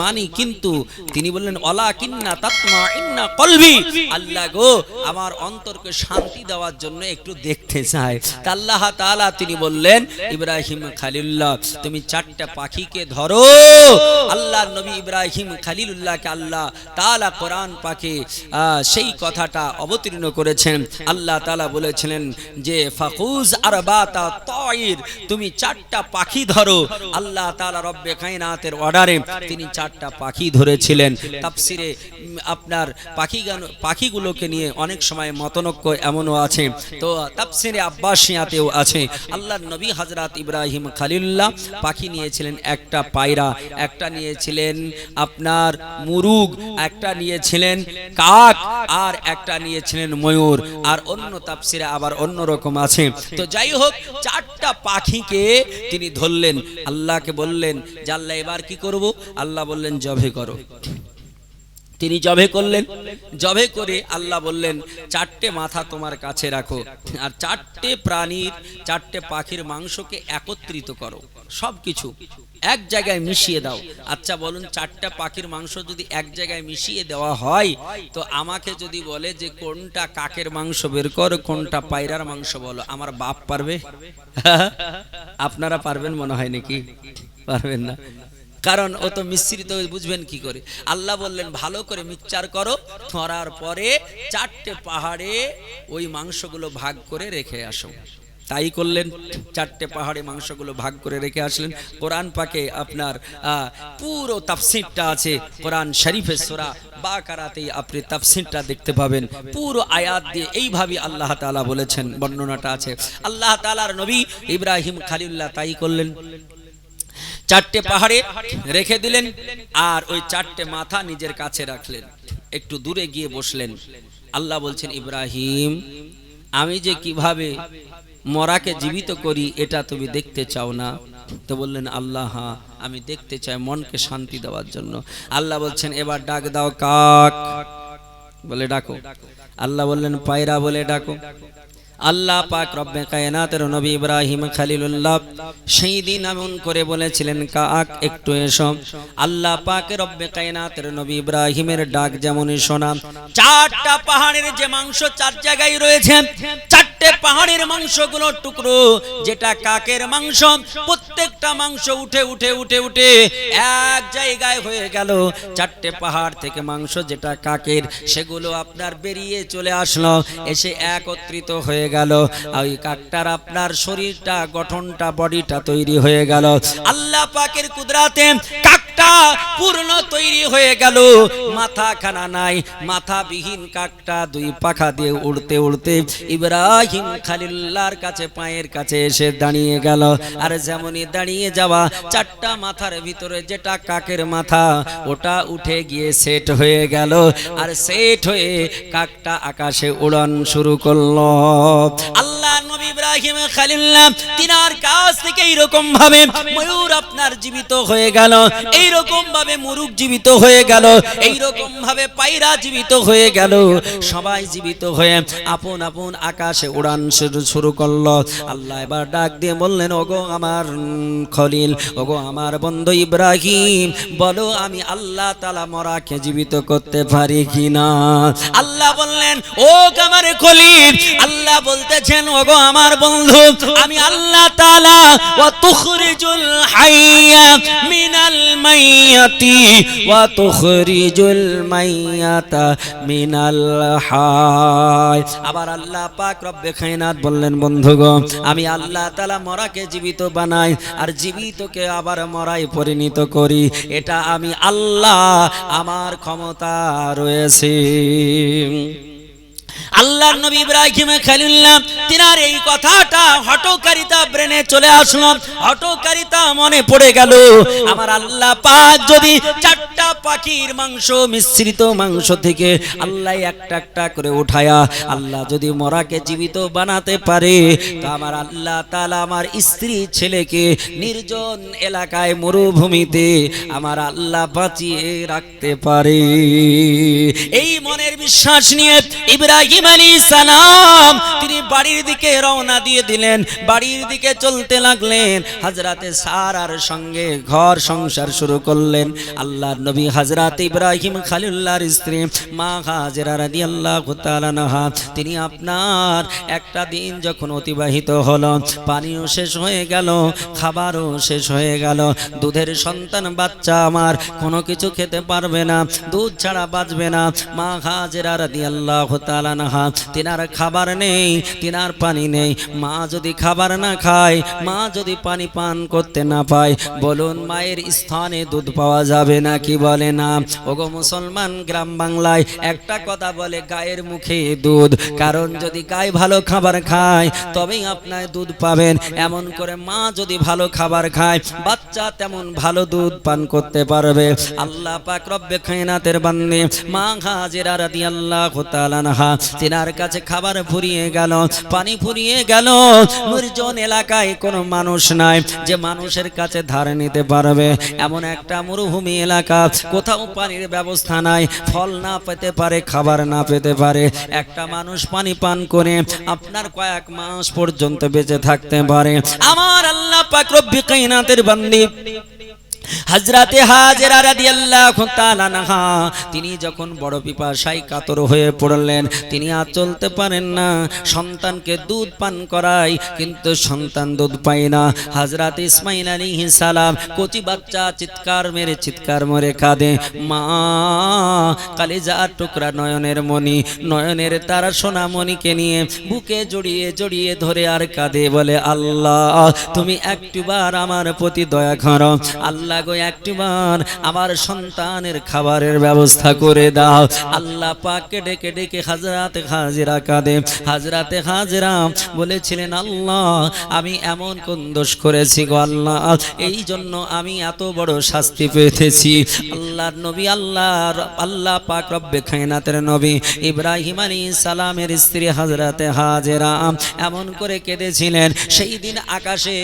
মানি কিন্তু তিনি বললেন অলা কিন্না তাতমা ইন্না কলবি। আল্লাহ গো, আমার অন্তরকে শান্তি দেওয়ার জন্য একটু দেখতে চাই তা আল্লাহ তাআলা তিনি বললেন, ইব্রাহিম খালিল্লাহ তুমি চারটা পাখিকে ধরো। আল্লাহ নবী ইব্রাহিম খালিলুল্লাহকে আল্লাহ তাআলা কোরআন পাকে সেই কথাটা অবতীর্ণ করেছেন। আল্লাহ তাআলা বলেছিলেন যে ফাকুজ আরবাতা তাইর, তুমি চারটা পাখি ধরো। আল্লাহ তাআলা রব্বে কায়নাতের অর্ডারে তিনি চারটা পাখি ধরেছিলেন। তাফসিরে উম, আপনার পাখি গান- পাখিগুলোকে নিয়ে অনেক সময় মতনক্য এমনও আছে। তো তাফসিরে আব্বাসিয়াতেও আছে। আল্লাহ নবী হযরত ইব্রাহিম খালিল্লাহ পাখি নিয়েছিলেন একটা পায়রা একটা নিয়েছিলেন আপনার মুরুগ একটা নিয়েছিলেন কাক আর একটা নিয়েছিলেন ময়ূর আর অন্য তাপসিরে আবার অন্য রকম আছে। তো যাই হোক চারটা পাখিকে তিনি ধরলেন। আল্লাহকে বললেন যে আল্লাহ এবার কি করব? আল্লাহ বললেন জবে করো। তিনি জবে করলেন। জবে করে আল্লাহ বললেন, চারটে মাথা তোমার কাছে রাখো আর চারটে প্রাণীর, চারটে পাখির মাংসকে একত্রিত করো। সব কিছু এক জায়গায় মিশিয়ে দাও। আচ্ছা বলুন, চারটা পাখির মাংস যদি এক জায়গায় মিশিয়ে দেওয়া হয়, তো আমাকে যদি বলে যে, কোনটা কাকের মাংস বের কর, কোনটা পায়রার মাংস বলো? আমার বাপ পারবে? আপনারা পারবেন মনে হয় নাকি? পারবেন না? কারণ ও তো মিশ্রিত বুঝবেন কি করে? আল্লাহ বললেন, ভালো করে মিক্সচার করো করার পরে চারটে পাহাড়ে ওই মাংসগুলো ভাগ করে রেখে আসো। তাই করলেন, চারটে পাহাড়ে মাংসগুলো ভাগ করে রেখে আসলেন। কোরআন পাকে আপনার পুরো তাফসিরটা আছে, কোরআন শরীফের সোরা বাকারাতেই আপনি তাফসিরটা দেখতে পাবেন। পুরো আয়াত দিয়ে এইভাবে আল্লাহ তাআলা বলেছেন, বর্ণনাটা আছে। আল্লাহ তাআলার নবী ইব্রাহিম খালিল্লাহ তাই করলেন। চারটে পাহাড়ে রেখে দিলেন আর ওই চারটে মাথা নিজের কাছে রাখলেন। একটু দূরে গিয়ে বসলেন। আল্লাহ বলছেন, ইব্রাহিম, আমি যে কীভাবে মরাকে জীবিত করি, এটা তুমি দেখতে চাও না? তো বললেন, আল্লাহ হ্যাঁ আমি দেখতে চাই মনকে শান্তি দেওয়ার জন্য। আল্লাহ বলছেন, এবার ডাক দাও কাক। বলে, ডাকো। আল্লাহ বললেন, পায়রা বলে ডাকো। আল্লাহ পাক রব্বে কায়নাতের নবী ইব্রাহিম খালিলুল্লাহ সেই দিন এমন করে বলেছিলেন, কাক, একটু এসো। আল্লাহ পাক রব্বে কায়নাতের নবী ইব্রাহিমের ডাক যেমনই শোনা, চারটা পাহাড়ের যে মাংস চার জায়গায় রয়েছে, চারটে পাহাড়ের মাংসগুলো টুকরো, যেটা কাকের মাংস, প্রত্যেকটা মাংস উঠে উঠে উঠে উঠে এক জায়গায় হয়ে গেল। চারটে পাহাড় থেকে মাংস যেটা কাকের, সেগুলো আপনার বেরিয়ে চলে আসলো, এসে একত্রিত হয়ে গেল। ওই কাকটার আপনার শরীরটা, গঠনটা, বডিটা তৈরি হয়ে গেল। আল্লাহ পাকের কুদরাতে কাকটা পূর্ণ তৈরি হয়ে গেল। মাথা খানা নাই মাথা বিহীন কাকটা দুই পাখা দিয়ে উড়তে উড়তে ইব্রাহিম খালিল্লাহর কাছে, পায়ের কাছে এসে দাঁড়িয়ে গেল। আর যেমনই দাঁড়িয়ে যাওয়া, চারটা মাথার ভিতরে যেটা কাকের মাথা, ওটা উঠে গিয়ে সেট হয়ে গেল। আর সেট হয়ে কাকটা আকাশে উড়ান শুরু করল। আল্লাহ ইব্রাহিম খালিল্লাহ তিনার কাছ থেকে এইরকম ভাবে ময়ূর আপনার জীবিত হয়ে গেল এইরকম ভাবে মুরুগ জীবিত হয়ে গেল এইরকম ভাবে পায়রা জীবিত হয়ে গেল, সবাই জীবিত হয়ে আপন আপন আকাশে উড়ান শুরু করল। আল্লাহ এবার ডাক দিয়ে বললেন, ওগো আমার খলিল, ওগো আমার বন্ধু ইব্রাহিম, বলো আমি আল্লাহ তালা মরাকে জীবিত করতে পারি কিনা? আল্লাহ বললেন ও আমার খলিল, আল্লাহ বলতেছেন, ওগো আমার বন্ধু, আমি আল্লাহ তালা ওয়া তুখরিজুল হাইয়া মিনাল মাইয়াতি, ওয়া তুখরিজুল মাইয়াতা মিনাল হাই আবার আল্লাহ পাক রব্বে খায়নাত বললেন বন্ধুগো আমি আল্লাহ তাআলা মরাকে জীবিত বানাই, আর জীবিতকে আবার মরাই পরিণত করি, এটা আমি আল্লাহ আমার ক্ষমতা রয়েছে। আল্লাহর নবী ইব্রাহিম খালিল্লাহ তিনার এই কথাটা হটকারিতা ব্রেনে চলে আসলো। হটকারিতা মনে পড়ে গেল, আমার আল্লাহ পাক যদি চারটা পাখির মাংস, মিশ্রিত মাংস থেকে আল্লাহ একটা একটা করে উঠায়া, আল্লাহ যদি মরাকে জীবিত বানাতে পারে, তো আমার আল্লাহ তাআলা আমার স্ত্রী ছেলেকে নির্জন এলাকায় মরুভূমিতে আমার আল্লাহ বাঁচিয়ে রাখতে পারে। এই মনের বিশ্বাস নিয়ে ইব্রাহিম আলী সালাম, তিনি বাড়ির দিকে রওনা দিয়ে দিলেন। বাড়ির দিকে চলতে লাগলেন। হাজরাতে সারার সঙ্গে ঘর সংসার শুরু করলেন। আল্লাহর নবী হাজরাত ইব্রাহিম খালিল্লাহর স্ত্রী মা হাজরা রাদিয়াল্লাহু তাআলা নাহা তিনি আপনার একটা দিন যখন অতিবাহিত হলো, পানিও শেষ হয়ে গেল, খাবারও শেষ হয়ে গেল। দুধের সন্তান বাচ্চা আমার, কোনো কিছু খেতে পারবে না, দুধ ছাড়া বাঁচবে না। মা হাজেরা রাদিয়াল্লাহু তাআলা নাহা তিনার খাবার নেই, তিনার পানি নেই। মা যদি খাবার না খায়, মা যদি পানি পান করতে না পায়, বলুন মায়ের স্থানে দুধ পাওয়া যাবে না কি বলে না? ওগো মুসলমান গ্রাম বাংলায় একটা কথা বলে গায়ের মুখে দুধ। কারণ যদি গায়ে ভালো খাবার খায়, তবেই আপনার দুধ পাবেন। এমন করে মা যদি ভালো খাবার খায়, বাচ্চা তেমন ভালো দুধ পান করতে পারবে। আল্লাহ পাক রব্বে খায়নাতের বান্দি মা হাজিরা রাদিয়াল্লাহু তাআলা নাহা তিনার কাছে খাবার ফুরিয়ে গেল, পানি ফুরিয়ে গেল। নির্জন এলাকায় কোনো মানুষ নাই যে মানুষের কাছে ধার নিতে পারবে। এমন একটা মরুভূমি এলাকা, কোথাও পানির ব্যবস্থা নাই, ফল না পেতে পারে, খাবার না পেতে পারে। একটা মানুষ পানি পান করে আপনার কয়েক মাস পর্যন্ত বেঁচে থাকতে পারে। আমার আল্লাহ পাক রব্বি বান্দি হাজরাতে হাজেরা রাদিয়াল্লাহু তাআলা নাহা তিনি যখন বড় পিপাসায় কাতর হয়ে পড়লেন, তিনি আর চলতে পারেন না। সন্তানকে দুধ পান করায়, কিন্তু সন্তান দুধ পায় না। হাজরাত ইসমাইল আলাইহিস সালাম কচি বাচ্চা চিৎকার মেরে চিৎকার মরে কাঁদে, মা কালিজার টুকরা নয়নের মণি, নয়নের তারা সোনা মণিকে নিয়ে বুকে জড়িয়ে জড়িয়ে ধরে আর কাঁদে বলে, আল্লাহ, তুমি একটিবার আমার প্রতি দয়া করো। আল্লাহ গো একটিবার আমার সন্তানের খাবারের ব্যবস্থা করে দাও। আল্লাহ পাককে ডেকে ডেকে হাজরাতে হাজিরা কাঁদে। হাজরাতে হাজিরা বলেছিলেন, আল্লাহ, আমি এমন কোন দোষ করেছি গো আল্লাহ? এই জন্য আমি এত বড় শাস্তি পেতেছি আল্লাহর নবী আল্লাহ আল্লাহ পাক রব্বে খায়নাতের নবী ইব্রাহিম আলী সালামের স্ত্রী হাজরাতে হাজেরা এমন করে কেঁদেছিলেন। সেই দিন আকাশে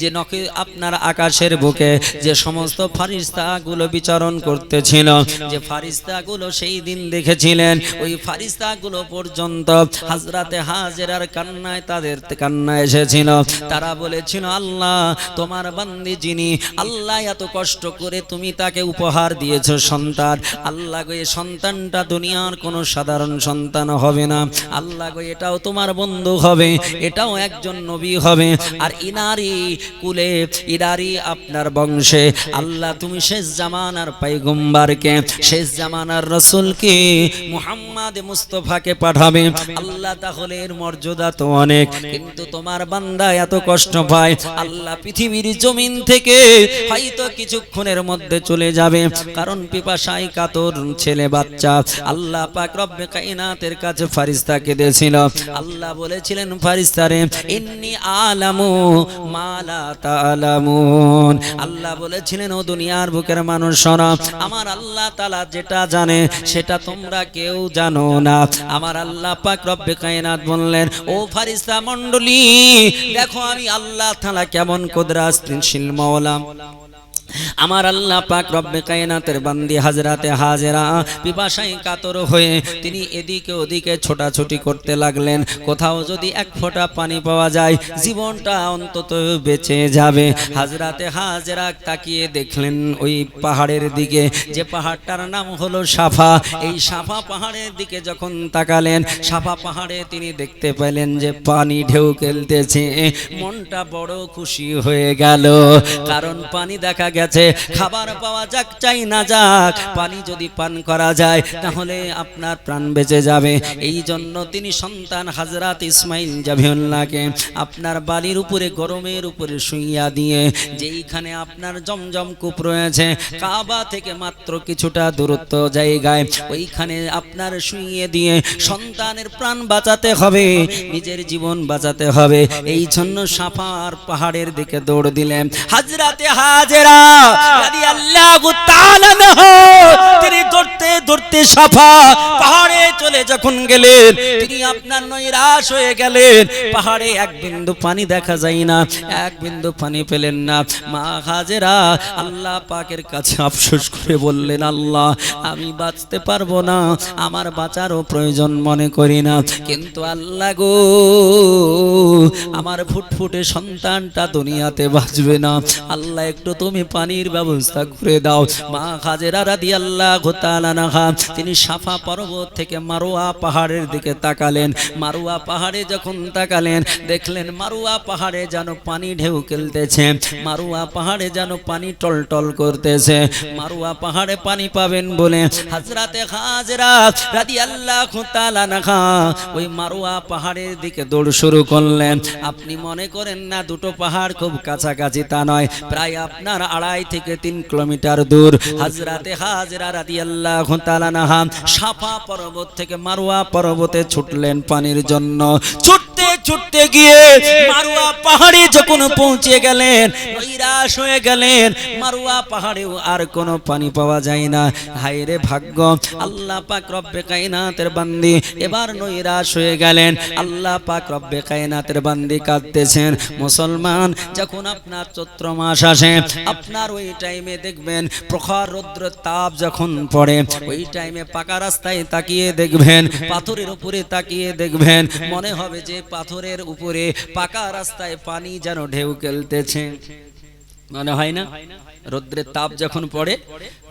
যে নকে আপনার আকাশের বুকে যে সমস্ত ফারিস্তাগুলো বিচরণ করতেছিল। যে ফারিস্তাগুলো সেই দিন দেখেছিলেন, ওই ফারিস্তাগুলো পর্যন্ত হাজরাতে হাজেরার কান্নায় তাদের কান্না এসেছিল। তারা বলেছিল, আল্লাহ, তোমার বান্দি যিনি, আল্লাহ এত কষ্ট করে তুমি তাকে উপহার দিয়েছ, সন্তান। আল্লাহ গো এই সন্তানটা দুনিয়ার কোনো সাধারণ সন্তান হবে না। আল্লাহ গো, এটাও তোমার বন্ধু হবে, এটাও একজন নবী হবে। আর ইনারি কুলে, ইনারি আপনার বংশে আল্লাহ তুমি শেষ জামানার পাইগম্বারকে শেষ জামানার রসুলকে মুহাম্মদ মুস্তফাকে পাঠাবে। আল্লাহ তাহলে এর মর্যাদা তো অনেক কিন্তু তোমার বান্দা এত কষ্ট পায় আল্লাহ পৃথিবীর জমিন থেকে হয়তো কিছুক্ষণের মধ্যে চলে যাবে। কারণ পিপাসাই কাতর ছেলে বাচ্চা আল্লাহ পাক রব্বে কাইনাতের কাছে ফারিস্তাকে দিয়েছিল। আল্লাহ বলেছিলেন ফারিস্তারে ইন্নি আলামু মালা তালামুন আল্লাহ বলেছিলেন, ও দুনিয়ার বুকের মানুষ, শোনা, আমার আল্লাহ তালা যেটা জানে, সেটা তোমরা কেউ জানো না। আমার আল্লাহ পাক রব্বে কায়নাত বললেন, ও ফারিস্তা মন্ডলী দেখো আমি আল্লাহ তালা কেমন কুদরাস্তিনশীল মওলা আমার আল্লাহ পাক রব্বে কায়নাতের বান্দি হাজরাতে হাজেরা পিপাসায় কাতর হয়ে তিনি এদিকে ওদিকে ছোটাছুটি করতে লাগলেন। কোথাও যদি এক ফোঁটা পানি পাওয়া যায়, জীবনটা অন্তত বেঁচে যাবে। হাজরাতে হাজেরা তাকিয়ে দেখলেন ওই পাহাড়ের দিকে। যে পাহাড়টার নাম হলো সাফা। এই সাফা পাহাড়ের দিকে যখন তাকালেন, সাফা পাহাড়ে তিনি দেখতে পেলেন যে পানি ঢেউ খেলতেছে। মনটা বড় খুশি হয়ে গেল। কারণ পানি দেখা গেছে। খাবার পাওয়া যাক, চাই না যাক। পানি যদি পান করা যায়, তাহলে আপনার প্রাণ বেঁচে যাবে। এই জন্য তিনি সন্তান হাজরাত ইসমাইল জাভিউল্লাহকে আপনার বাড়ির উপরে, গরমের উপরে শুইয়া দিয়ে, যেইখানে আপনার জমজম কূপ রয়েছে, কাবা থেকে মাত্র কিছুটা দূরত্ব জায়গায়, ওইখানে আপনার শুইয়ে দিয়ে সন্তানের প্রাণ বাঁচাতে হবে, নিজের জীবন বাঁচাতে হবে। এই জন্য সাফার পাহাড়ের দিকে দৌড় দিলেন। হাজরাতে হাজেরা রাদিয়াল্লাহু তাআলা আনহু, তিনি দৌড়তে দৌড়তে সাফা পাহাড়ে চলে যখন গেলেন তিনি আপনার নৈরাশ হয়ে গেলেন। পাহাড়ে এক বিন্দু পানি দেখা যায় না এক বিন্দু পানি পেলেন না। মা হাজেরা আল্লাহ পাকের কাছে আফসোস করে বললেন আল্লাহ আমি বাঁচতে পারব না আমার বাঁচারও প্রয়োজন মনে করি না। কিন্তু আল্লাহ গো আমার ফুটফুটে সন্তানটা দুনিয়াতে বাঁচবে না। আল্লাহ একটু তুমি পানির ব্যবস্থা করে দাও। মা হাজেরা রাদি আল্লাহ ঘোতালানাহা তিনি সাফা পর্বত থেকে মারোয়া পাহাড়ের দিকে তাকালেন। মারুয়া পাহাড়ে যখন তাকালেন, দেখলেন মারুয়া পাহাড়ে যেন পানি ঢেউ খেলতেছে। মারুয়া পাহাড়ে যেন পানি টলটল করতেছে। মারুয়া পাহাড়ে পানি পাবেন বলে হাজরাতে হাজরা রাদি আল্লাহ ঘোতালানাহা ওই মারুয়া পাহাড়ের দিকে দৌড় শুরু করলেন। আপনি মনে করেন না, দুটো পাহাড় খুব কাছাকাছি তা নয়। প্রায় আপনার আড়াই থেকে তিন কিলোমিটার দূর। হাজরাতে হাজরা রাদি আল্লাহ তালানাহা সাফা পর্বত থেকে মারুয়া পর্বতে ছুটলেন পানির জন্য। ছুটতে ছুটতে গিয়ে মারুয়া পাহাড়ে যখন পৌঁছে গেলেন, নৈরাশ হয়ে গেলেন মারুয়া পাহাড়েও আর কোনো পানি পাওয়া যায় না। হায়রে ভাগ্য, আল্লাহ পাক রব্বে কায়নাতের বান্দি এবার নৈরাশ হয়ে গেলেন। আল্লাহ পাক রব্বে কায়নাতের বান্দি কাঁদতেছেন। মুসলমান, যখন আপনার চৈত্র মাস আসে, আপনার ওই টাইমে দেখবেন প্রখর রৌদ্র তাপ যখন পড়ে, ওই টাইমে পাকা রাস্তায় তাকিয়ে দেখবেন, পাথরের উপরে তাকিয়ে দেখবেন, মনে হবে যে পাথরের উপরে পাকা রাস্তায় পানি যেন ঢেউ খেলতেছে। মনে হয় না? রৌদ্রের তাপ যখন পড়ে,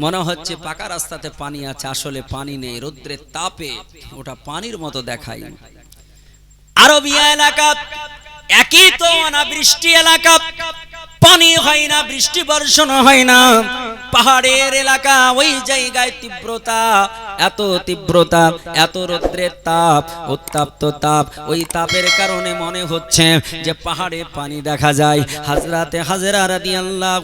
মনে হচ্ছে পাকা রাস্তাতে পানি আছে, আসলে পানি নেই, রৌদ্রের তাপে ওটা পানির মতো দেখায়। আরবিয়া এলাকা, একই তো অনাবৃষ্টি এলাকা। পানি হয় না, বৃষ্টি বর্ষণ হয় না। পাহাড়ের এলাকা ওই জায়গায় তীব্রতা, এত তীব্রতা, এত রৌদ্রের তাপ, উত্তাপ্ত তাপ। ওই তাপের কারণে মনে হচ্ছে যে পাহাড়ে পানি দেখা যায়। হাজরাতে হাজরা রাদি আল্লাহ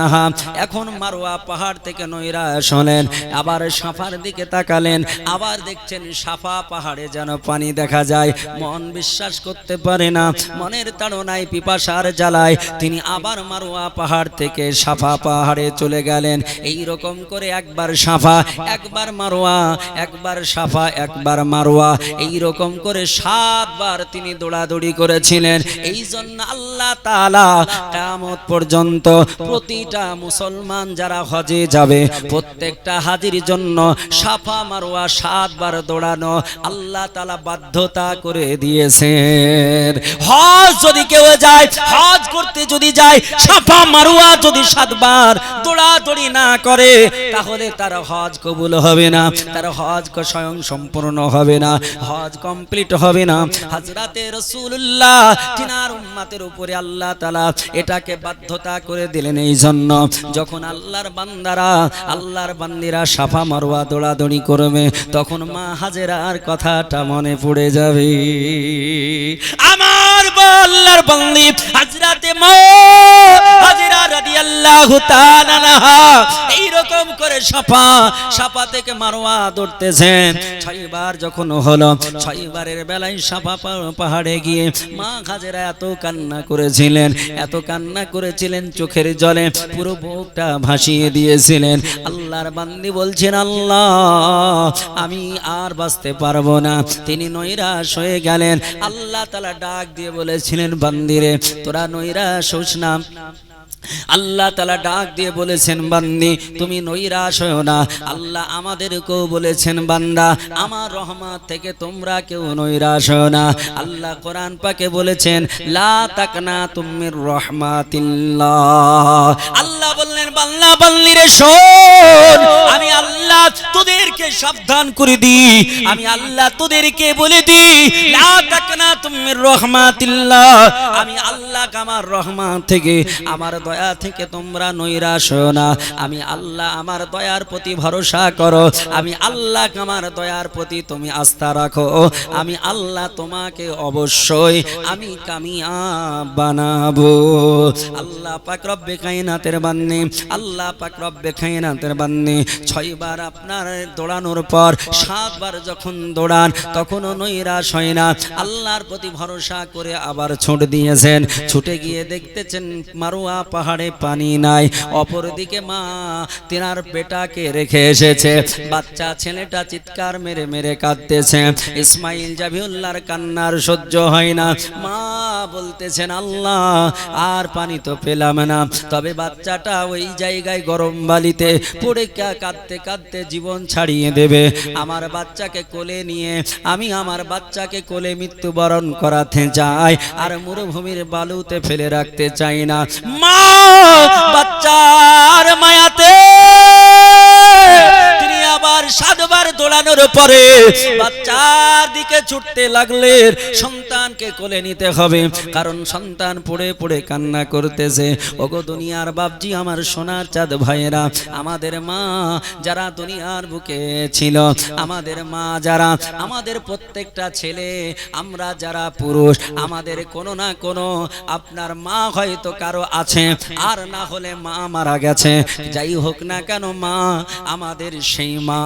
নাহা এখন মারোয়া পাহাড় থেকে নৈরা শোনেন আবার সাফার দিকে তাকালেন, আবার দেখছেন সাফা পাহাড়ে যেন পানি দেখা যায়। মন বিশ্বাস করতে পারে না, মনের তাড়নায় পিপাসার জ্বালায় তিনি আবার মারোয়া পাহাড় থেকে সাফা পাহাড়ে চলে গেলেন। এই রকম করে একবার সাফা, একবার মারোয়া, একবার সাফা, একবার মারোয়া। এই রকম করে সাতবার তিনি দৌড়াদৌড়ি করেছিলেন। এই জন্য আল্লাহ তাআলা কিয়ামত পর্যন্ত প্রতিটা মুসলমান যারা হজে যাবে, প্রত্যেকটা হাজির জন্য সাফা, মারোয়া সাতবার দৌড়ানো আল্লাহ তাআলা বাধ্যতা করে দিয়েছেন। হজ যদি কেউ যায়, হজ করতে যদি যায় সাফা মারুয়া যদি সাতবার দৌড়াদৌড়ি না করে, তাহলে তার হজ কবুল হবে না, তার হজ স্বয়ং সম্পূর্ণ হবে না, হজ কমপ্লিট হবে না। হাজরাতে রসুল্লাহ তিনার উম্মাতের উপরে আল্লাহ তালা এটাকে বাধ্যতা করে দিলেন এই জন্য যখন আল্লাহর বান্দারা, আল্লাহর বান্দিরা সাফা মারুয়া দৌড়াদৌড়ি করবে, তখন মা হাজেরার কথাটা মনে পড়ে যাবে। আমার আল্লাহর বান্দি হাজরাতে মা চোখের জলে, পুরো বুকটা ভাসিয়ে দিয়েছিলেন। আল্লাহর বান্দি বলছেন, আল্লাহ, আমি আর বাঁচতে পারব না। তিনি নৈরাশ হয়ে গেলেন। আল্লাহ তালা ডাক দিয়ে বলেছিলেন বান্দিরে তোরা নৈরাশ হোস না নাম আল্লাহ তালা ডাক দিয়ে বলেছেন, বান্দি, তুমি নৈরাশ হও না। আল্লাহ আমাদেরকেও বলেছেন, বান্দা, আমার রহমত থেকে তোমরা কেউ নৈরাশ হও না। আল্লাহ কোরআন পাকে বলেছেন, লা তাকনা তুমির রহমাতিল্লাহ। আল্লাহ বললেন বাল্লা বাল্লি রে শোন, আমি আল্লাহ তোদেরকে সাবধান করে দি আমি আল্লাহ তোদেরকে বলে দি লা তাকনা তুমির রহমাতিল্লাহ। আমি আল্লাহ আমার রহমান থেকে, আমার দয়া থেকে তোমরা নৈরাশ না। আমি আল্লাহ আমার দয়ার প্রতি ভরসা করো। আমি আল্লাহ আমার দয়ার প্রতি তুমি আস্থা রাখো। আমি আল্লাহ তোমাকে অবশ্যই আমি কামিয়া বানাবো। আল্লাহ পাক রব্বে কায়নাতের বান্নি আল্লাহ পাক রব্বে কায়নাতের বান্নি ছয়বার আপনার দৌড়ানোর পর, সাতবার যখন দৌড়ান, তখনও নৈরাশ হয় না। আল্লাহর প্রতি ভরসা করে আবার ছুট দিয়েছেন। ছুটে গিয়ে দেখতেছেন মারুয়া পাহাড়ে পানি নাই। অপরদিকে মা তেনার বেটাকে রেখে এসেছে। বাচ্চা ছেলেটা চিৎকার মেরে মেরে কাঁদতেছে। ইসমাইল জাবিউল্লাহর কান্নার সহ্য হয় না। মা বলতেছেন, আল্লাহ, আর পানি তো পেলাম না। তবে বাচ্চাটা ওই জায়গায় গরম বালিতে পড়ে কাঁদতে কাঁদতে জীবন ছাড়িয়ে দেবে। আমার বাচ্চাকে কোলে নিয়ে, আমি আমার বাচ্চাকে কোলে মৃত্যুবরণ করাতে চাই। আর মরুভূমির বালুতে ফেলে রাখতে চাই না। মা বাচ্চার মায়াতে সাতবার দোলানোর পরে বাচ্চার দিকে ছুটতে লাগলেন সন্তানকে কোলে নিতে হবে। কারণ সন্তান পড়ে পড়ে কান্না করতেছে। ওগো দুনিয়ার বাপজি, আমার সোনার চাঁদ ভাইয়েরা, আমাদের মা যারা দুনিয়ার বুকে ছিল, আমাদের মা যারা, আমাদের প্রত্যেকটা ছেলে, আমরা যারা পুরুষ, আমাদের কোনো না কোনো আপনার মা হয়তো কারও আছে, আর না হলে মা মারা গেছে। যাই হোক না কেন মা, আমাদের সেই মা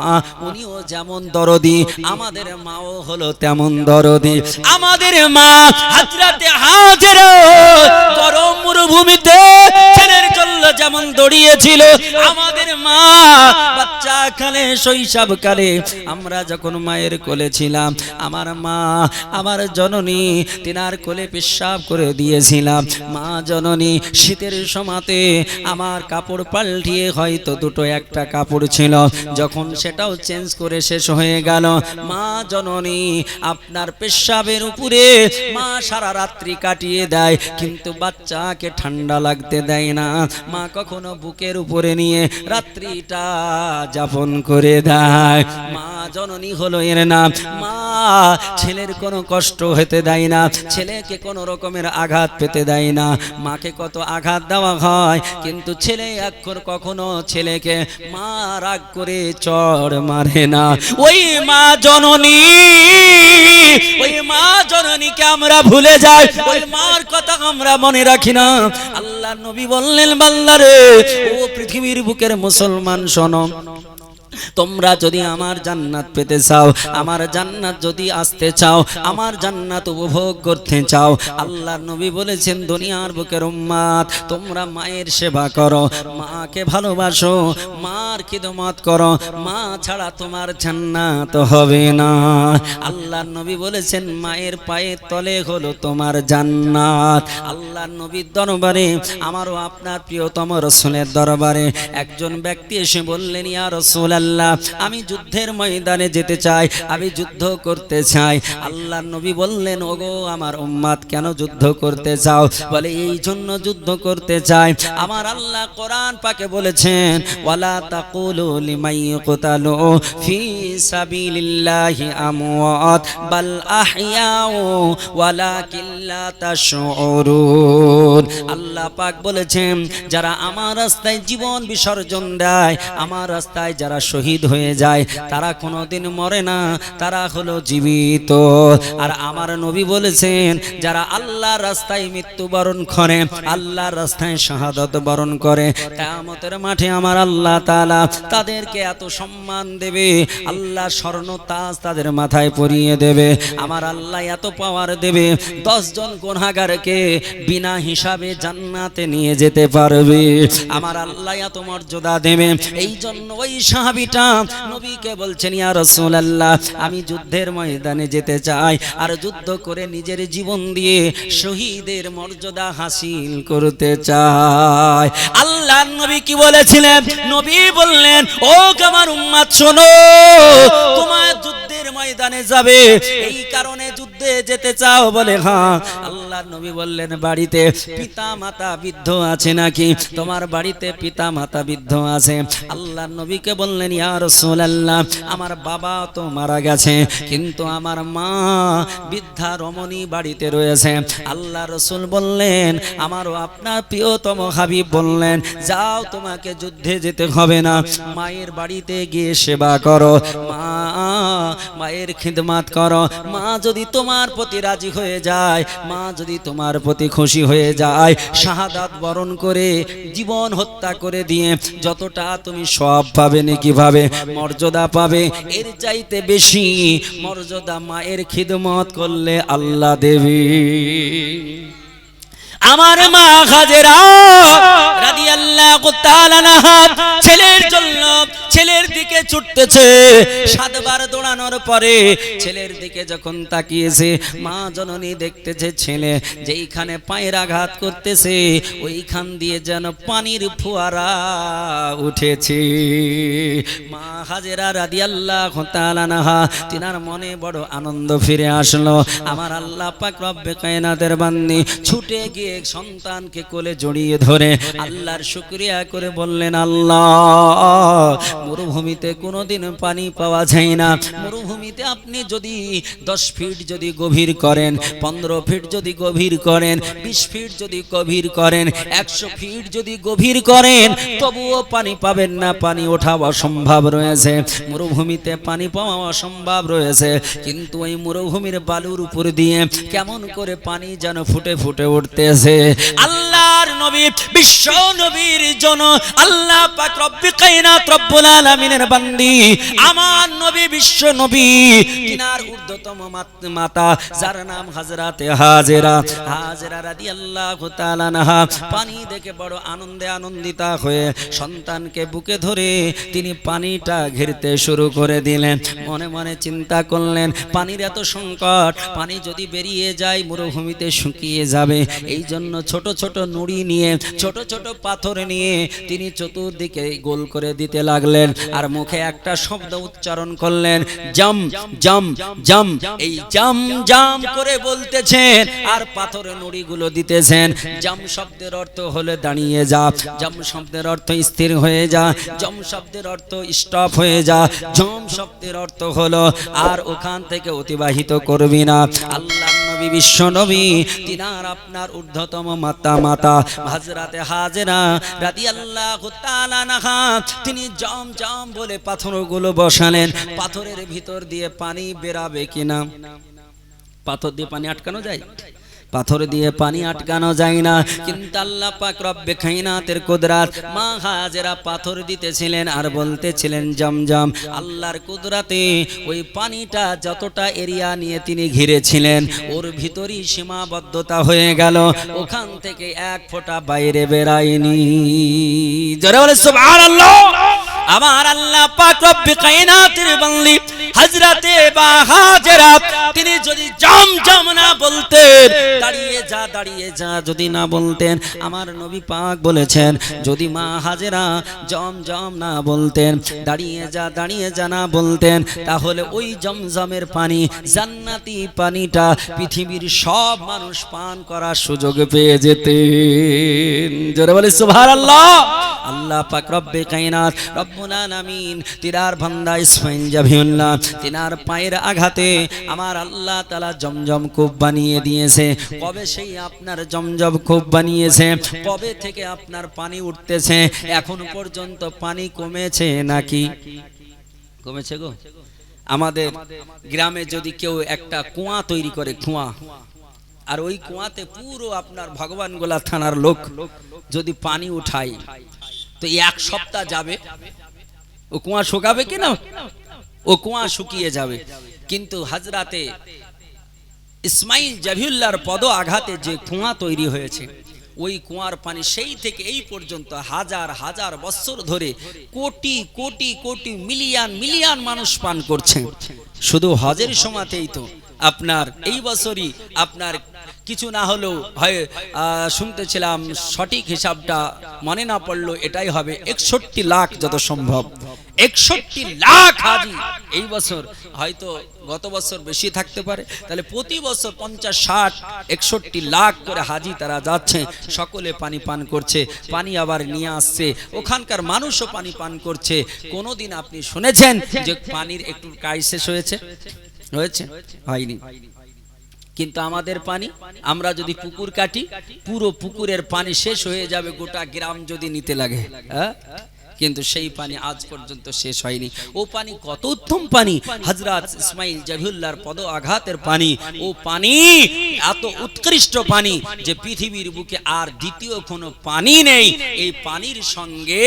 উনিও যেমন দরদি, আমাদের মাও হলো তেমন দরদি। আমাদের মা হাজরাতে হাজের, গরম মরুভূমিতে ছেলের জন্য যেমন দড়িয়েছিল। আমাদের মা বাচ্চা কালে শৈশব কালে আমরা যখন মায়ের কোলে ছিলাম, আমার মা আমার জননী তিনার কোলে পেশাব করে দিয়েছিলাম। মা জননী শীতের সমাতে আমার কাপড় পাল্টিয়ে হয়তো দুটো একটা কাপড় ছিল। যখন সেটাও চেঞ্জ করে শেষ হয়ে গেল। মা জননী, আপনার পেশাবের উপরে মা সারা রাত্রি কাটিয়ে দেয়, কিন্তু বাচ্চাকে ঠান্ডা লাগতে দেয় না। মা কখনো বুকের উপরে নিয়ে রাত্রিটা যাপন করে দেয়। মা জননী হলো এর নাম। মা ছেলের কোনো কষ্ট হতে দেয় না, ছেলেকে কোনো রকমের আঘাত পেতে দেয় না। মাকে কত আঘাত দেওয়া হয়, কিন্তু ছেলে অক্ষর কখনো ছেলেকে মা রাগ করে চড় মারে না। ওই মা জননী, ওই মা জননীকে আমরা ভুলে যাই। ওই মার কথা আমরা মনে রাখি না। আল্লাহ নবী বললেন বাল্লারে ও পৃথিবীর বুকের মুসলমান শোনো। তোমরা যদি আমার জান্নাত পেতে চাও, আমার জান্নাত যদি আসতে চাও, আমার জান্নাত উপভোগ করতে চাও আল্লাহর নবী বলেছেন, দুনিয়ার বুকের উম্মাত তোমরা মায়ের সেবা করো, মাকে ভালোবাসো, মার খিদমত করো, মা ছাড়া তোমার জান্নাত হবে না। আল্লাহর নবী বলেছেন, মায়ের পায়ের তলে হলো তোমার জান্নাত। আল্লাহর নবীর দরবারে, আমারও আপনার প্রিয়তম রসুলের দরবারে, একজন ব্যক্তি এসে বললেন, ইয়া রসুল আল্লাহ, আমি যুদ্ধের ময়দানে যেতে চাই, আমি যুদ্ধ করতে চাই। আল্লাহ নবী বললেন, ওগো, আমার উম্মাদ, কেন যুদ্ধ করতে চাও? বলে, এই জন্য যুদ্ধ করতে চাই। আমার আল্লাহ কোরআন পাকে বলেছেন, ওয়ালা তাকুলু লিমাই ইয়াকতালু ফি সাবিলিল্লাহি আমওয়াত, বাল আহইয়াউ ওয়ালাকিন লা তাশউরুন। আল্লাহ পাক বলেছেন, যারা আমার রাস্তায় জীবন বিসর্জন দেয়, আমার রাস্তায় যারা শহীদ হয়ে যায়, তারা কোনোদিন মরে না, তারা হলো জীবিত। আর আমার নবী বলেছেন, যারা আল্লাহর রাস্তায় মৃত্যুবরণ করে, আল্লাহর রাস্তায় শাহাদত বরণ করে, কিয়ামতের মাঠে আমার আল্লাহ তালা তাদেরকে এত সম্মান দেবে, আল্লাহ স্বর্ণ তাজ তাদের মাথায় পরিয়ে দেবে, আমার আল্লাহ এত পাওয়ার দেবে দশজন গুনাহগারকে বিনা হিসাবে জান্নাতে নিয়ে যেতে পারবে, আমার আল্লাহ এত মর্যাদা দেবে এই জন্য ওই সাহাবিটা নবীকে বলছেন, ইয়া রাসূলুল্লাহ, আমি যুদ্ধের ময়দানে যেতে চাই আর যুদ্ধ করে নিজের জীবন দিয়ে শহীদের মর্যাদা হাসিল করতে চাই। আল্লাহ নবী কি বলেছিলেন? নবী বললেন, ও আমার উম্মাদ শোনো, তোমার যুদ্ধের ময়দানে যাবে। এই কারণে যুদ্ধে যেতে চাও বলে হ্যাঁ। আল্লাহ নবী বললেন, বাড়িতে পিতা মাতা বৃদ্ধ আছে নাকি? তোমার বাড়িতে পিতা মাতা বৃদ্ধ আছে। আল্লাহ নবীকে বললেন, ইয়া রাসূলুল্লাহ, আমার বাবা তো মারা গেছে, কিন্তু আমার মা বৃদ্ধা রমণী বাড়িতে রয়েছে। আল্লাহ রসুল বললেন, আমারও আপনার প্রিয়তম হাবিব বললেন, যাও তোমাকে যুদ্ধে যেতে হবে না। মায়ের বাড়িতে গিয়ে সেবা করো। মা, মায়ের খিদমাত করো। মা যদি তোমার প্রতি রাজি হয়ে যায়, মা যদি তোমার প্রতি খুশি হয়ে যায়, শাহাদাত বরণ করে, জীবন হত্যা করে দিয়ে যতটা তুমি সব পাবে কীভাবে মর্যাদা পাবে, এর চাইতে বেশি মর্যাদা মায়ের খিদমত করলে আল্লাহ দেবী। আমার মা হাজেরা ছেলের জন্য ছেলের দিকে ছুটতেছে। সাতবার দৌড়ানোর পরে ছেলের দিকে যখন তাকিয়েছে, মা জননী দেখতেছে ছেলে যেইখানে পায়ের আঘাত করতেছে, ওইখান দিয়ে যেন পানির ফোয়ারা উঠেছে। মা হাজেরা রাদি আল্লাহ আনহা, তিনার মনে বড় আনন্দ ফিরে আসলো। আমার আল্লাহ পাক রব্বে কায়নাতের বান্দি ছুটে গিয়ে সন্তানকে কোলে জড়িয়ে ধরে আল্লাহর শুকরিয়া করে বললেন, আল্লাহ, মরুভূমিতে কোনোদিন পানি পাওয়া যায় না। মরুভূমিতে আপনি যদি দশ ফিট যদি গভীর করেন, পনেরো ফিট যদি গভীর করেন, বিশ ফিট যদি গভীর করেন, একশো ফিট যদি গভীর করেন, তবুও পানি পাবেন না। পানি ওঠা অসম্ভব রয়েছে। মরুভূমিতে পানি পাওয়া অসম্ভব রয়েছে। কিন্তু ওই মরুভূমির বালুর উপর দিয়ে কেমন করে পানি যেন ফুটে ফুটে উঠতেছে? আল্লাহর নবী, বিশ্ব নবীর জন, আল্লাহ পাক রব্বি কায়নাত রব্বুল আলামিনের বান্দি, আমার নবী বিশ্ব নবী, তিনার ঊর্ধ্বতম মাতা, যার নাম হযরতে হাজেরা। হাজেরা রাদিয়াল্লাহু তাআলা আনহা পানি দেখে বড় আনন্দে আনন্দিতা হয়ে সন্তানকে বুকে ধরে তিনি পানিটা ঘিরতে শুরু করে দিলেন। মনে মনে চিন্তা করলেন, পানির এত সংকট, পানি যদি বেরিয়ে যায়, মরুভূমিতে শুকিয়ে যাবে। এই জন্য ছোট ছোট নুড়ি নিয়ে, ছোট ছোট পাথর নিয়ে তিনি চতুর্দিকে গোল করে দিতে লাগলেন আর মুখে একটা শব্দ উচ্চারণ করলেন, জাম জাম জাম। এই জাম জাম করে বলতেছেন আর পাথরে নুড়িগুলো দিতেছেন। জাম শব্দের অর্থ হলে দাঁড়িয়ে যা, জাম শব্দের অর্থ স্থির হয়ে যা, জম শব্দের অর্থ স্টপ হয়ে যা, জম শব্দের অর্থ হলো আর ওখান থেকে অতিবাহিত করবি না। আল্লাহ নবী, বিশ্ব নবী, তিনার আপনার ঊর্ধ্বতম মাতা মাতা হাজরাতে হাজেরা রাতি আল্লাহ তিনি জম জম বলে পাথরগুলো বসালেন, পাথরের ভিতর দিয়ে পানি বেরাবে কিনা? পাথর দিয়ে পানি আটকানো যায়? পাথর দিয়ে পানি আটকানো যায় না। কিন্তু আল্লাহ পাক রব্বে খাইনাতের কুদরাত, মা হাজেরা পাথর দিতেছিলেন আর বলতেছিলেন জমজম আল্লাহর কুদরাতে ওই পানিটা যতটা এরিয়া নিয়ে তিনি ঘিরেছিলেন, ওর ভিতরই সীমাবদ্ধতা হয়ে গেল। ওখান থেকে এক ফোঁটা বাইরে বেরায়নি জোরে বলে সুবহানাল্লাহ! আমার আল্লাহ পাক রব্বে কায়নাতের বান্দি, হযরতে বা হাজেরা, তিনি যদি জম জম না বলতেন, দাঁড়িয়ে যা দাঁড়িয়ে যা, যদি না বলতেন, আমার নবী পাক বলেছেন, যদি মা হাজেরা জম জম না বলতেন, দাঁড়িয়ে যা দাঁড়িয়ে যা না বলতেন, তাহলে ওই জমজমের পানি, জান্নাতি পানিটা পৃথিবীর সব মানুষ পান করার সুযোগ পেয়ে যেতেন। জোরে বলে সুবহানাল্লাহ। আল্লাহ পাক রব্বে কায়নাত রব্বুল আলামিন তিনার বান্দা ইসমাইল জাবিউল্লাহ তিনার পায়ের আঘাতে আমার আল্লাহ তাআলা জমজম কূপ বানিয়ে দিয়েছে। কবে সেই আপনার জমজম কূপ বানিয়েছে? কবে থেকে আপনার পানি উঠতেছে? এখন পর্যন্ত পানি কমেছে নাকি? কমেছে গো। আমাদের গ্রামে যদি কেউ একটা কুয়া তৈরি করে, কুয়া, আর ওই কুয়াতে পুরো আপনার ভগবানগোলা থানার লোক যদি পানি উঠায়, তো এক সপ্তাহ যাবে। ও কুয়া শুকাবে কি না? ও কুয়া শুকিয়ে যাবে। কিন্তু হাজরাতে ইসমাইল জাভিউল্লাহর পদ আঘাতে যে কুয়া তৈরি হয়েছে, ওই কুয়ার পানি সেই থেকে এই পর্যন্ত হাজার হাজার বছর ধরে কোটি কোটি কোটি, মিলিয়ন মিলিয়ন মানুষ পান করছে। শুধু হজের সময়তেই তো আপনার এই বছরই আপনার কিছু না হলেও হয় শুনতেছিলাম সঠিক হিসাবটা মনে না পড়ল এটাই হবে, একষট্টি লাখ যত সম্ভব। একষট্টি লাখ হাজি এই বছর, হয়তো গত বছর বেশি থাকতে পারে, তাহলে প্রতি বছর পঞ্চাশ, ষাট, একষট্টি লাখ করে হাজি তারা যাচ্ছে, সকলে পানি পান করছে, পানি আবার নিয়ে আসছে, ওখানকার মানুষও পানি পান করছে। কোনোদিন আপনি শুনেছেন যে পানির একটু ক্রাইসিস হয়েছে? হয়েছে? হয়নি। কিন্তু আমাদের পানি, আমরা যদি পুকুর কাটি, পুরো পুকুরের পানি শেষ হয়ে যাবে, গোটা গ্রাম যদি নিতে লাগে হ্যাঁ? কিন্তু সেই পানি আজ পর্যন্ত শেষ হয়নি। ও পানি কত উত্তম পানি। হজরত ইসমাইল জবিউল্লাহর পদ আঘাতের পানি। ও পানি এত উৎকৃষ্ট পানি যে পৃথিবীর বুকে আর দ্বিতীয় কোনো পানি নেই। এই পানির সঙ্গে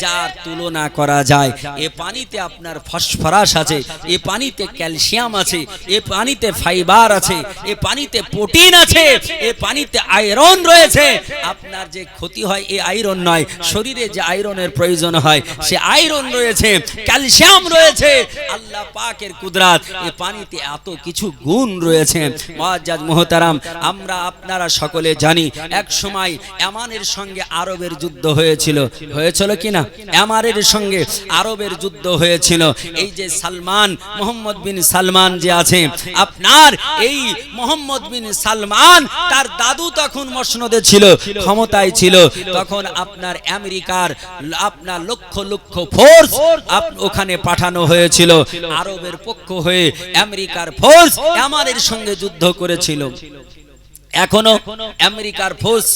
যার তুলনা করা যায়। এ পানিতে আপনার ফসফরাস আছে, এ পানিতে ক্যালসিয়াম আছে, এ পানিতে ফাইবার আছে, এ পানিতে প্রোটিন আছে, এ পানিতে আয়রন রয়েছে। আপনার যে ক্ষতি হয় এই আয়রন নয়। শরীরে যে আয়রনের প্রয়োজন হয়, সে আয়রন রয়েছে ক্যালসিয়াম রয়েছে, আল্লাহ পাকের কুদরাত, এ পানিতে এত কিছু গুণ রয়েছে। মুআজ্জাজ মোহতারাম, আমরা আপনারা সকলে জানি, এক সময় এমানের সঙ্গে আরবের যুদ্ধ হয়েছিল। হয়েছিল কিনা এমারের সঙ্গে আরবের যুদ্ধ হয়েছিল। এই যে সালমান, মোহাম্মদ বিন সালমান যে আছে, আপনার এই মোহাম্মদ বিন সালমান, তার দাদু তখন মসনদে ছিল, ক্ষমতায় ছিল। তখন আপনার আমেরিকার আপনার লক্ষ লক্ষ ফোর্স ওখানে পাঠানো হয়েছিল। আরবের পক্ষ হয়ে আমেরিকার ফোর্স আমাদের সঙ্গে যুদ্ধ করেছিল। এখনও আমেরিকার ফোর্স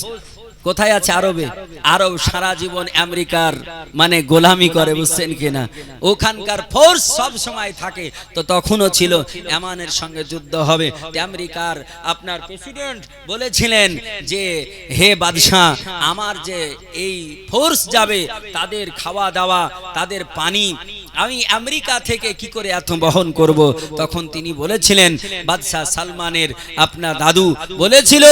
কোথায় আছে আরবে? আরব সারা জীবন আমেরিকার মানে গোলামি করে, বুঝছেন কিনা? ওখানকার ফোর্স সব সময় থাকে। তো তখনও ছিল এমানের সঙ্গে যুদ্ধ হবে। আমেরিকার আপনার প্রেসিডেন্ট বলেছিলেন যে, হে বাদশাহ, আমার যে এই ফোর্স যাবে, তাদের খাওয়া দাওয়া, তাদের পানি, আমি আমেরিকা থেকে কি করে এত বহন করব? তখন তিনি বলেছিলেন, বাদশাহ সালমানের আপনার দাদু বলেছিল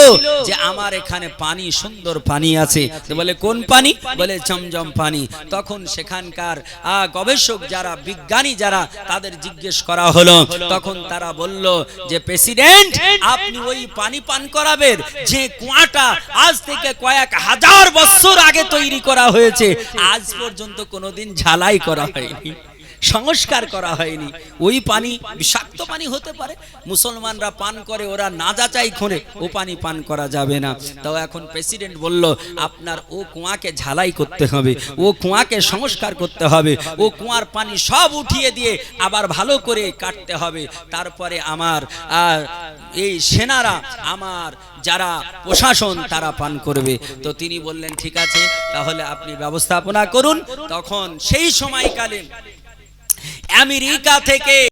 যে, আমার এখানে পানি সুন্দর পানি আছে। তো বলে, কোন পানি? বলে, জমজম পানি। তখন সেখানকার গবেষক যারা, বিজ্ঞানী যারা তাদের জিজ্ঞেস করা হলো। তখন তারা বলল যে, প্রেসিডেন্ট, আপনি ওই পানি পান করাবেন যে কুয়াটা আজ থেকে কয়েক হাজার বছর আগে তৈরি করা হয়েছে। আজ পর্যন্ত কোনোদিন ঝালাই করা হয়নি। সংস্কার করা হয়নি। ওই পানি বিষাক্ত পানি হতে পারে। মুসলমানরা পান করে, ওরা না যাচাই করে ও পানি পান করা যাবে না। তাও এখন প্রেসিডেন্ট বলল, আপনার ও কুয়াকে ঝালাই করতে হবে, ও কুয়াকে সংস্কার করতে হবে, ও কুয়ার পানি সব উঠিয়ে দিয়ে আবার ভালো করে কাটতে হবে। তারপরে আমার এই সেনারা আমার, যারা প্রশাসন তারা পান করবে। তো তিনি বললেন, ঠিক আছে, তাহলে আপনি ব্যবস্থাপনা করুন। তখন সেই সময়কালে আমেরিকা থেকে